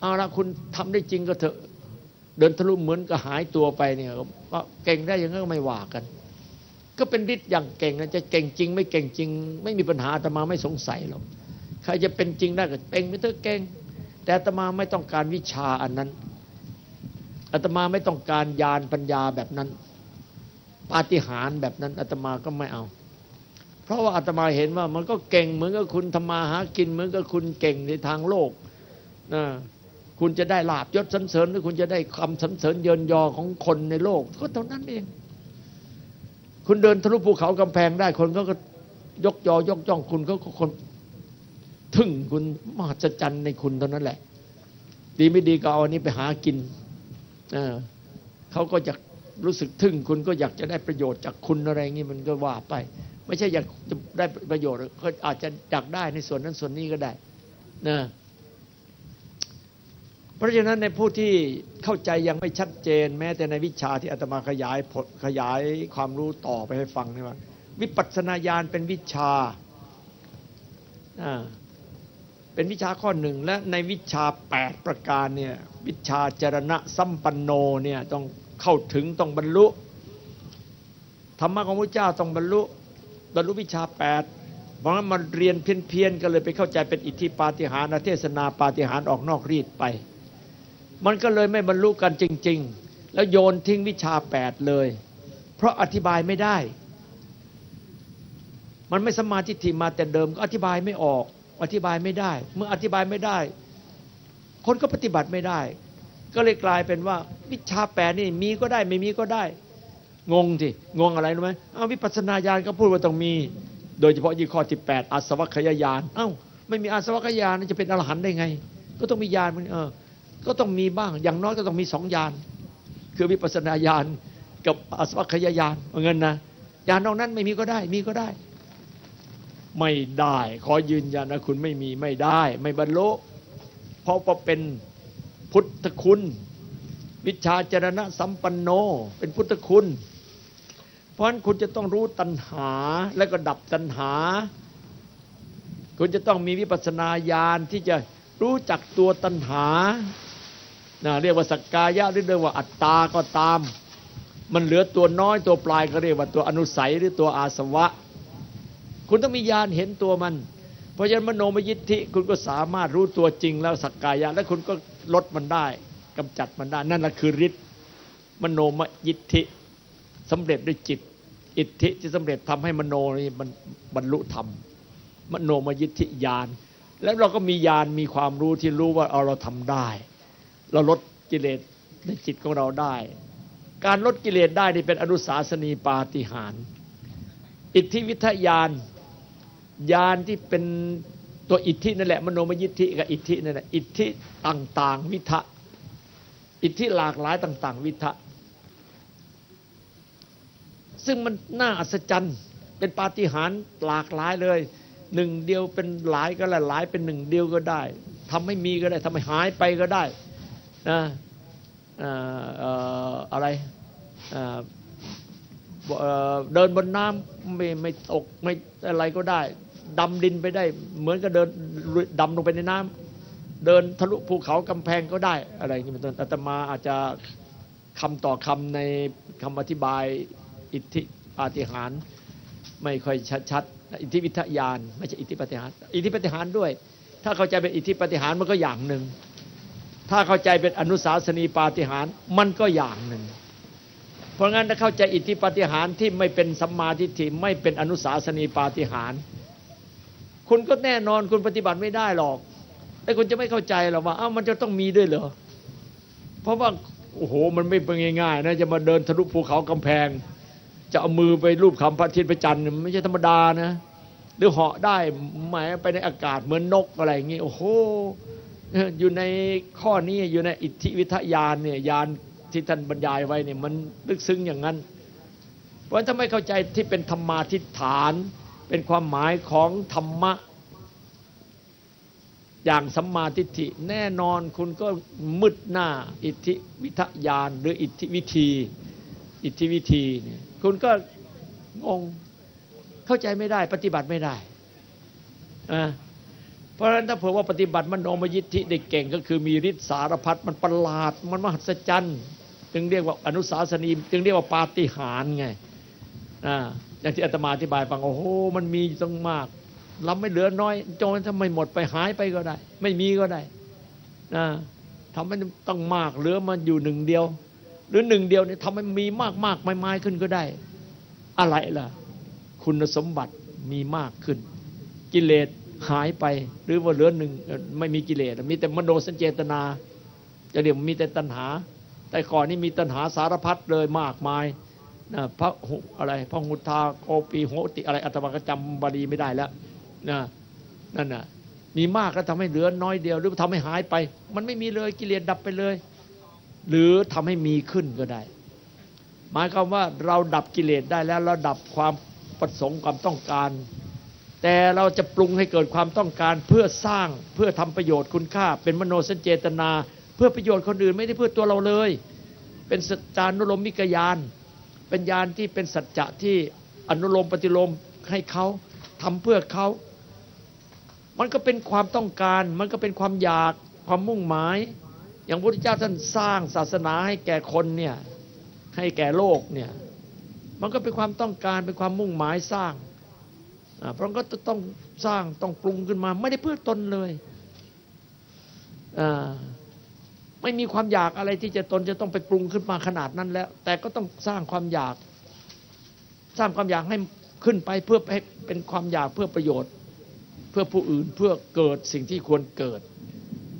เอาละคุณทำได้จริงก็เถอะ เดินทะลุเหมือนกับหายตัวไปเนี่ยก็เก่งได้อยังงั้นก็ไม่ว่ากัน ก็เป็นฤทธิ์อย่างเก่งนะจะเก่งจริง ไม่เก่งจริง ไม่มีปัญหาอาตมาไม่สงสัยหรอกใครจะเป็นจริงได้ก็เป็นไปเถอะเก่ง แต่อาตมาไม่ต้องการวิชาอันนั้นอาตมาไม่ต้องการญาณปัญญาแบบนั้น ปาฏิหาริย์แบบนั้นอาตมาก็ไม่เอา เพราะว่าอาตมาเห็นว่ามันก็เก่งเหมือนกับคุณทำมาหากินเหมือนกับคุณเก่งในทางโลกนะ คุณจะได้ลาบยศสรรเสริญหรือคุณจะได้คำสรรเสริญเยินยอของคนในโลก ก็เท่านั้นเอง คุณเดินทะลุภูเขากำแพงได้คนก็ยกยอยกย่องคุณเขาก็คนทึ่งคุณมหัศจรรย์ในคุณเท่านั้นแหละ ดีไม่ดีก็เอาอันนี้ไปหากินเเขาก็อยากรู้สึกทึ่งคุณก็อยากจะได้ประโยชน์จากคุณอะไรอย่างนี้มันก็ว่าไป ไม่ใช่อยากจะได้ประโยชน์เขาอาจจะอยากได้ในส่วนนั้นส่วนนี้ก็ได้นะ เพราะฉะนั้นในผู้ที่เข้าใจยังไม่ชัดเจน แม้แต่ในวิชาที่อาตมาขยายผลขยายความรู้ต่อไปให้ฟังนี่ว่าวิปัสสนาญาณเป็นวิชาเป็นวิชาข้อหนึ่งและในวิชา 8 ประการเนี่ยวิชาจรณะสัมปันโนเนี่ยต้องเข้าถึงต้องบรรลุธรรมะของพระเจ้าต้องบรรลุบรรลุวิชา 8 เพราะฉะนั้นมันเรียนเพี้ยนๆก็เลยไปเข้าใจเป็นอิทธิปาฏิหาริย์เทศนาปาฏิหาริย์ออกนอกรีดไป มันก็เลยไม่บรรลุกันจริง ๆ แล้วโยนทิ้งวิชา8เลย เพราะอธิบายไม่ได้ มันไม่สมาธิฏฐิมาแต่เดิมก็อธิบายไม่ออก อธิบายไม่ได้ เมื่ออธิบายไม่ได้ คนก็ปฏิบัติไม่ได้ ก็เลยกลายเป็นว่า วิชาแปดนี่มีก็ได้ไม่มีก็ได้ งงสิงงอะไรรู้ไหมเอาวิปัสสนาญาณก็พูดว่าต้องมี โดยเฉพาะยี่ข้อที่แปดอาสวัคยายานเอ้าไม่มีอาสวัคยายานจะเป็นอรหันต์ได้ไง ก็ต้องมีญาณมันเออ ก็ต้องมีบ้าง อย่างน้อยก็ต้องมีสองญาณคือวิปัสนาญาณกับอาสวัคยายานเงินนะญาณนอกนั้นไม่มีก็ได้ มีก็ได้ ไม่ได้ ขอยืนยันนะคุณไม่มีไม่ได้ ไม่บรรลุเพราะว่าเป็นพุทธคุณ วิชาจรณะสัมปันโน เป็นพุทธคุณ เพราะฉะนั้นคุณจะต้องรู้ตัณหาและก็ดับตัณหา คุณจะต้องมีวิปัสนาญาณที่จะรู้จักตัวตัณหา นะเรียกว่าสักกายะหรือเรียกว่าอัตตาก็ตาม มันเหลือตัวน้อยตัวปลายก็เรียกว่าตัวอนุสัยหรือตัวอาสวะ คุณต้องมีญาณเห็นตัวมัน เพราะฉะนั้นมโนมยิทธิคุณก็สามารถรู้ตัวจริงแล้วสักกายะ และคุณก็ลดมันได้กำจัดมันได้นั่นแหละคือฤทธิ์มโนมยิทธิสำเร็จด้วยจิต อิทธิที่สำเร็จทำให้มโนนี่มันบรรลุธรรม มโนมยิทธิญาณแล้วเราก็มีญาณมีความรู้ที่รู้ว่าเอาเราทำได้ เราลดกิเลสในจิตของเราได้ การลดกิเลสได้นี่เป็นอนุสาสนีปาฏิหาร อิทธิวิทยานญาณที่เป็นตัวอิทธินั่นแหละมโนมยิทธิกับอิทธินั่นแหละอิทธิต่างๆ วิทะอิทธิหลากหลายต่าง ๆ วิทะซึ่งมันน่าอัศจรรย์ เป็นปาฏิหาริย์หลากหลายเลยหนึ่งเดียวเป็นหลายก็ได้หลายเป็นหนึ่งเดียวก็ได้ทำให้มีก็ได้ทำให้หายไปก็ได้ นะอะไรเดินบนน้ำไม่ไม่ตกไม่อะไรก็ได้ดำดินไปได้ เหมือนกับเดินดำลงไปในน้ำเดินทะลุภูเขากำแพงก็ได้อะไรอย่างนี้เป็นต้นอาตมาอาจจะคำต่อคำในคำอธิบายอิทธิปาฏิหารไม่ค่อยชัดๆอิทธิวิทยาน ไม่ใช่อิทธิปาฏิหาร อิทธิปาฏิหารด้วย ถ้าเข้าใจเป็นอิทธิปาฏิหารมันก็อย่างหนึ่ง ถ้าเข้าใจเป็นอนุสาสนีปาฏิหารมันก็อย่างหนึ่ง เพราะงั้นถ้าเข้าใจอิทธิปาฏิหารที่ไม่เป็นสัมมาทิฏฐิไม่เป็นอนุสาสนีปาฏิหารคุณก็แน่นอนคุณปฏิบัติไม่ได้หรอกแต่คุณจะไม่เข้าใจหรอกว่าอ้าวมันจะต้องมีด้วยเหรอเพราะว่าโอ้โหมันไม่เป็นง่ายๆนะจะมาเดินทะลุภูเขากำแพง จะเอามือไปรูปคำพระอาทิตย์พระจันทร์ไม่ใช่ธรรมดานะ หรือเหาะได้หมายไปในอากาศเหมือนนกอะไรอย่างงี้โอ้โห อยู่ในข้อนี้อยู่ในอิทธิวิทยานเนี่ยยานที่ท่านบรรยายไว้เนี่ยมันลึกซึ้งอย่างนั้น เพราะถ้าไม่เข้าใจที่เป็นธรรมาทิฏฐาน เป็นความหมายของธรรมะ อย่างสัมมาทิฏฐิแน่นอนคุณก็มืดหน้าอิทธิวิทยานหรืออิทธิวิธี อิทธิวิธีเนี่ยคุณก็งงเข้าใจไม่ได้ปฏิบัติไม่ได้อะ เพราะฉะนั้นถ้าเผื่อว่าปฏิบัติมโนมยิทธิได้เก่งก็คือมีฤทธิ์สารพัดมันประหลาด มันมหัศจรรย์จึงเรียกว่าอนุสาสนีจึงเรียกว่าปาฏิหาริย์ไงอ่าอย่างที่อาตมาอธิบายฟังโอ้โหมันมีต้องมากเราไม่เหลือน้อยจนถ้าไม่หมดไปหายไปก็ได้ ไม่มีก็ได้นะทำให้ต้องมากเหลือมันอยู่หนึ่งเดียว หรือหนึ่งเดียวเนี่ยทำให้มีมากมากไม่ไม้ขึ้นก็ได้ อะไรล่ะ คุณสมบัติมีมากขึ้น กิเลส หายไป หรือว่าเหลือหนึ่งไม่มีกิเลสมีแต่มโนสัญเจตนา จะเรียกว่ามีแต่ตัณหา แต่ก่อนนี่มีตัณหาสารพัดเลยมากมายนะพระหุอะไรพระหุทาโกปีโหติอะไรอาตมาก็จำบาลีไม่ได้แล้วนะนั่นน่ะมีมากแล้วทำให้เหลือน้อยเดียว หรือทำให้หายไป มันไม่มีเลยกิเลสดับไปเลย หรือทำให้มีขึ้นก็ได้ หมายความว่าเราดับกิเลสได้แล้วเราดับความประสงค์ความต้องการ แต่เราจะปรุงให้เกิดความต้องการเพื่อสร้างเพื่อทำประโยชน์คุณค่า เป็นมโนสัญเจตนา เพื่อประโยชน์คนอื่นไม่ได้เพื่อตัวเราเลย เป็นสัจจานุโลมมิกยานเป็นยานที่เป็นสัจจะที่อนุโลมปฏิโลมให้เขาทำเพื่อเขา มันก็เป็นความต้องการ มันก็เป็นความอยากความมุ่งหมาย อย่างพระพุทธเจ้าท่านสร้างศาสนาให้แก่คนเนี่ยให้แก่โลกเนี่ยมันก็เป็นความต้องการเป็นความมุ่งหมายสร้าง พราะก็ต้องสร้างต้องปรุงขึ้นมา ไม่ได้เพื่อตนเลย ไม่มีความอยากอะไรที่จะตนจะต้องไปปรุงขึ้นมาขนาดนั้นแล้ว แต่ก็ต้องสร้างความอยาก สร้างความอยากให้ขึ้นไปเพื่อให้เป็นความอยากเพื่อประโยชน์ เพื่อผู้อื่นเพื่อเกิดสิ่งที่ควรเกิด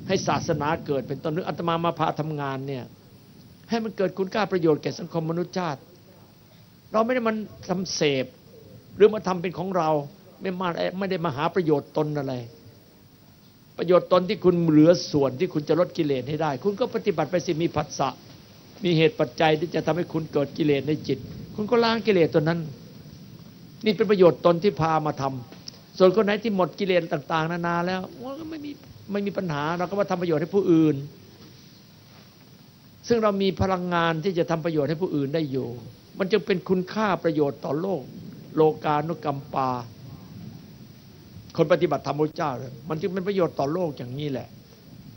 ให้ศาสนาเกิดเป็นต้นนึกอาตมามาพาทำงานเนี่ยให้มันเกิดคุณค่าประโยชน์แก่สังคมมนุษยชาติ เราไม่ได้มันทำเสพ หรือมาทำเป็นของเราไม่มาไม่ได้มาหาประโยชน์ตนอะไร ประโยชน์ตนที่คุณเหลือส่วนที่คุณจะลดกิเลสให้ได้ คุณก็ปฏิบัติไปสิมีผัสสะมีเหตุปัจจัยที่จะทำให้คุณเกิดกิเลสในจิต คุณก็ล้างกิเลสตัวนั้น นี่เป็นประโยชน์ตนที่พามาทำส่วนคนไหนที่หมดกิเลสต่าง ๆ นานาแล้วว่าก็ไม่มีไม่มีปัญหาเราก็มาทำประโยชน์ให้ผู้อื่น ซึ่งเรามีพลังงานที่จะทำประโยชน์ให้ผู้อื่นได้อยู่ มันจึงเป็นคุณค่าประโยชน์ต่อโลก โลกานุกรรมปา คนปฏิบัติธรรมพระเจ้าเนี่ยมันจึงเป็นประโยชน์ต่อโลกอย่างนี้แหละ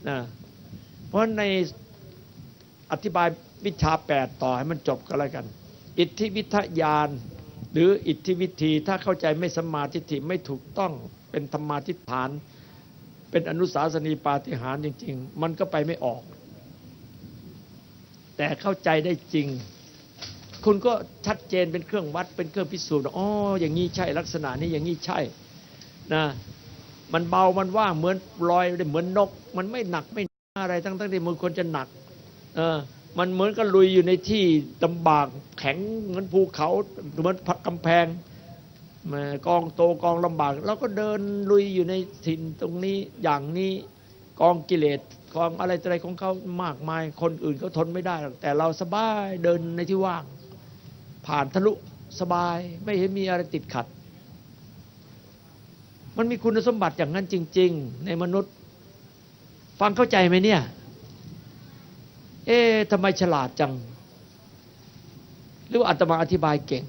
นะเพราะในอธิบายวิชาแปดต่อให้มันจบก็แล้วกัน อิทธิวิทยาน หรืออิทธิวิธีถ้าเข้าใจไม่สมมาทิฏฐิไม่ถูกต้องเป็นธรรมาทิฏฐาน เป็นอนุสาสนีปาฏิหาริย์จริง ๆ มันก็ไปไม่ออก แต่เข้าใจได้จริง คุณก็ชัดเจนเป็นเครื่องวัดเป็นเครื่องพิสูจน์อ๋ออย่างนี้ใช่ลักษณะนี้อย่างนี้ใช่นะมันเบามันว่างเหมือนลอยเหมือนนก มันไม่หนักไม่อะไรทั้งทั้งที่มันควรจะหนักเออมันเหมือนกับลุยอยู่ในที่ลำบากแข็งเหมือนภูเขาเหมือนกำแพงมากองโตกองลำบากเราก็เดินลุยอยู่ในถิ่นตรงนี้อย่างนี้กองกิเลสกองอะไรอะไรของเขามากมายคนอื่นเขาทนไม่ได้หรอกแต่เราสบายเดินในที่ว่าง ผ่านทะลุสบายไม่เห็นมีอะไรติดขัด มันมีคุณสมบัติอย่างนั้นจริง ๆ ในมนุษย์ ฟังเข้าใจไหมเนี่ย เอ๊ะทำไมฉลาดจัง หรือว่าอาตมาอธิบายเก่ง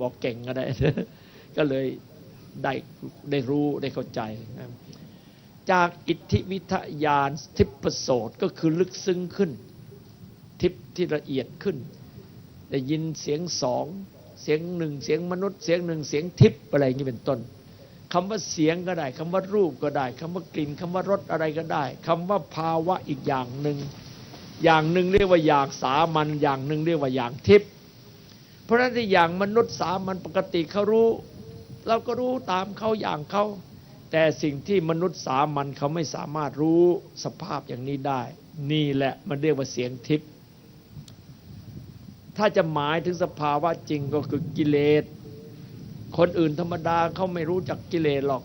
บอกเก่งก็ได้ ก็เลย ได้ได้รู้ได้เข้าใจนะจากอิทธิวิทยานทิพโสตก็คือลึกซึ้งขึ้น ทิพที่ละเอียดขึ้น ได้ยินเสียงสองเสียงหนึ่งเสียงมนุษย์เสียงหนึ่งเสียงทิพอะไรอย่างนี้เป็นต้นคำว่าเสียงก็ได้คำว่ารูปก็ได้คำว่ากลิ่นคำว่ารสอะไรก็ได้คำว่าภาวะอีกอย่างหนึ่ง อย่างหนึ่งเรียกว่าอย่างสามัญอย่างหนึ่งเรียกว่าอย่างทิพย์เพราะฉะนั้นที่อย่างมนุษย์สามัญปกติเขารู้ เราก็รู้ตามเขาอย่างเขาแต่สิ่งที่มนุษย์สามัญเขาไม่สามารถรู้สภาพอย่างนี้ได้ นี่แหละมันเรียกว่าเสียงทิพย์ถ้าจะหมายถึงสภาวะจริงก็คือกิเลส คนอื่นธรรมดาเขาไม่รู้จักกิเลสหรอก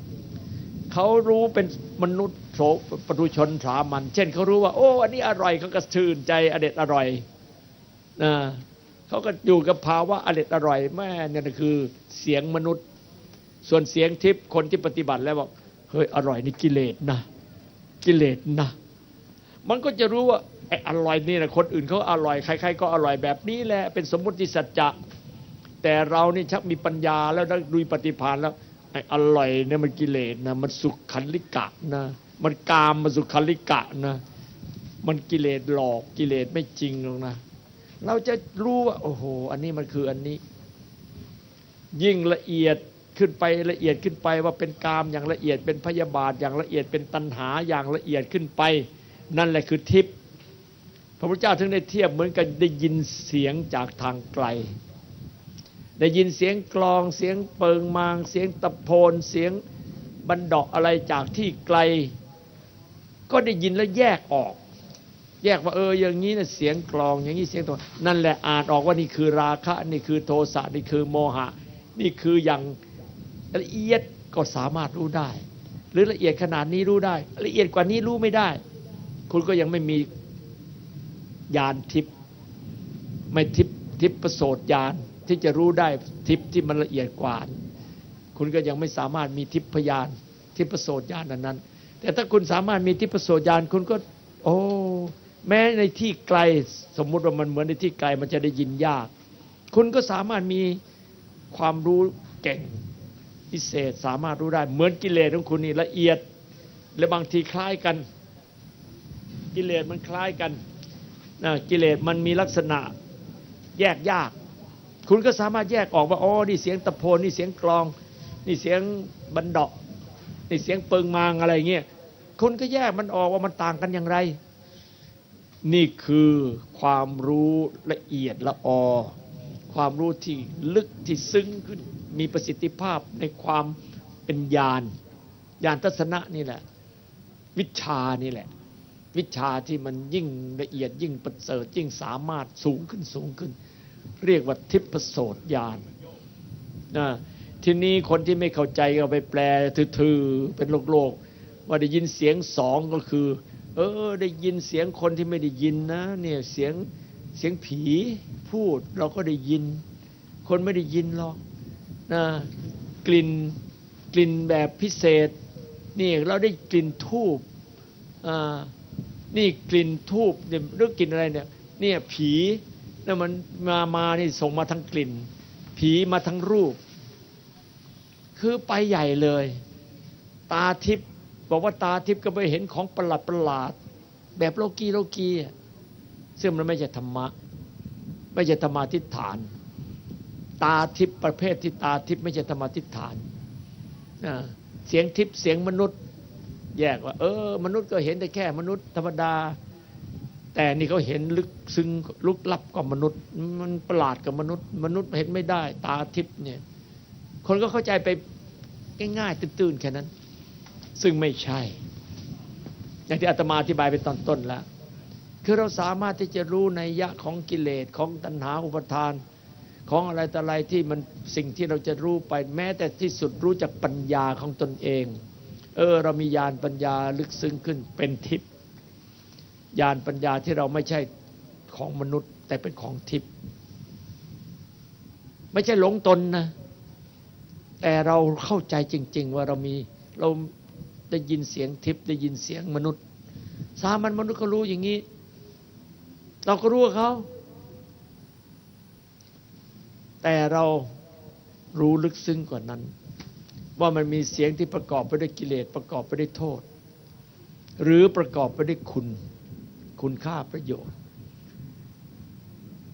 เขารู้เป็นมนุษย์โสปตุชนสามัญเช่นเขารู้ว่า โอ้ อันนี้อร่อยเขาก็ชื่นใจอเด็ดอร่อยนะเขาก็อยู่กับภาวะอเด็ดอร่อยแม่เนี่ยคือเสียงมนุษย์ ส่วนเสียงทิพย์คนที่ปฏิบัติแล้วบอกเฮ้ยอร่อยนี่กิเลสนะกิเลสนะ มันก็จะรู้ว่าไอ้อร่อยนี่นะคนอื่นเขาอร่อยใครๆก็อร่อยแบบนี้แหละเป็นสมมติสัจจะแต่เรานี่ชักมีปัญญาแล้วด้ดูปฏิภาณแล้วไอ้อร่อยเนี่ยมันกิเลสนะมันสุขขันลิกะนะมันกามมันสุขขันลิกะนะ มันกิเลสหลอกกิเลสไม่จริงหรอกนะ เราจะรู้ว่าโอ้โห อันนี้มันคืออันนี้ ยิ่งละเอียด ขึ้นไปละเอียดขึ้นไปว่าเป็นกามอย่างละเอียดเป็นพยาบาทอย่างละเอียดเป็นตัณหาอย่างละเอียดขึ้นไป นั่นแหละคือทิพย์พระพุทธเจ้าถึงได้เทียบเหมือนกับได้ยินเสียงจากทางไกล ได้ยินเสียงกลองเสียงเปิงมาง เสียงตะโพนเสียงบันดอกอะไรจากที่ไกล ก็ได้ยินแล้วแยกออก แยกว่าเอออย่างนี้นะเสียงกลองอย่างนี้เสียงตัวนั่นแหละอ่านออกว่านี่คือราคะนี่คือโทสะนี่คือโมหะ นี่คืออย่าง ละเอียดก็สามารถรู้ได้ หรือละเอียดขนาดนี้รู้ได้ ละเอียดกว่านี้รู้ไม่ได้ คุณก็ยังไม่มีญาณทิพย์ไม่ทิพย์ทิพย์ประโสดญาณที่จะรู้ได้ทิพย์ที่มันละเอียดกว่า คุณก็ยังไม่สามารถมีทิพยานทิพประโสดญานนั้น แต่ถ้าคุณสามารถมีทิพประโสดญาณคุณก็ โอ้แม้ในที่ไกลสมมุติว่ามันเหมือนในที่ไกลมันจะได้ยินยาก คุณก็สามารถมีความรู้เก่ง พิเศษสามารถรู้ได้ เหมือนกิเลสของคุณนี่ละเอียด และบางทีคล้ายกัน กิเลสมันคล้ายกันนะกิเลสมันมีลักษณะแยกยาก คุณก็สามารถแยกออกว่าอ๋อนี่เสียงตะโพนนี่เสียงกลอง นี่เสียงบันดอกนี่เสียงเปิงมางอะไรเงี้ยคุณก็แยกมันออกว่ามันต่างกันอย่างไร นี่คือความรู้ละเอียดละออ ความรู้ที่ลึกที่ซึ้งขึ้นมีประสิทธิภาพในความเป็นญาณญาณทัศนะนี่แหละ วิชานี่แหละ วิชาที่มันยิ่งละเอียดยิ่งประเสริฐยิ่งสามารถสูงขึ้นสูงขึ้น เรียกว่าทิพโสตญาณนะทีนี้คนที่ไม่เข้าใจก็ไปแปลทื่อๆเป็นโลกโลกว่าได้ยินเสียงสองก็คือ เออ ได้ยินเสียงคนที่ไม่ได้ยินนะ เนี่ยเสียง เสียงผีพูดเราก็ได้ยิน คนไม่ได้ยินหรอกนะกลิ่นกลิ่นแบบพิเศษนี่เราได้กลิ่นทูบอ่านี่กลิ่นทูบเนี่ยหรือกลิ่นอะไรเนี่ยเนี่ยผีนั่นมันมามานี่ส่งมาทั้งกลิ่น ผีมาทั้งรูป คือไปใหญ่เลย ตาทิพย์บอกว่าตาทิพย์ก็ไปเห็นของประหลาดประหลาด แบบโลกีโลกีอะ ซึ่งมันไม่ใช่ธรรมะ ไม่ใช่ธรรมาทิฏฐาน ตาทิพย์ประเภทที่ตาทิพย์ไม่ใช่ธรรมาทิฏฐานเสียงทิพย์เสียงมนุษย์ แยกว่า เออ มนุษย์ก็เห็นได้แค่มนุษย์ธรรมดา แต่นี่เขาเห็นลึกซึ้งลุกลับกว่ามนุษย์ มันประหลาดกับมนุษย์ มนุษย์เห็นไม่ได้ ตาทิพย์เนี่ย คนก็เข้าใจไปง่ายๆตื้นๆแค่นั้น ซึ่งไม่ใช่ อย่างที่อาตมาอธิบายไปตอนต้นแล้ว คือเราสามารถที่จะรู้ในยะของกิเลสของตัณหาอุปทาน ของอะไรต่ออะไรที่มันสิ่งที่เราจะรู้ไปแม้แต่ที่สุดรู้จากปัญญาของตนเอง เออเรามีญาณปัญญาลึกซึ้งขึ้นเป็นทิพย์ญาณปัญญาที่เราไม่ใช่ของมนุษย์ แต่เป็นของทิพย์ไม่ใช่หลงตนนะ แต่เราเข้าใจจริง ๆ ว่าเรามีเราได้ยินเสียงทิพย์ได้ยินเสียงมนุษย์ สามัญมนุษย์ก็รู้อย่างนี้ เราก็รู้เขา แต่เรารู้ลึกซึ้งกว่านั้น ว่ามันมีเสียงที่ประกอบไปด้วยกิเลสประกอบไปด้วยโทษ หรือประกอบไปด้วยคุณ คุณค่าประโยชน์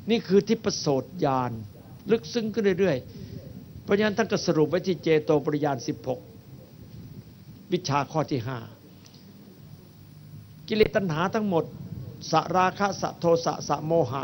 นี่คือที่ประโสดญาณลึกซึ้งขึ้นเรื่อยๆ เพราะฉะนั้นท่านก็สรุปไว้ที่เจโตปริยาน16 วิชาข้อที่ห้ากิเลสตัณหาทั้งหมด สราคะสะโทสะสะโมหะ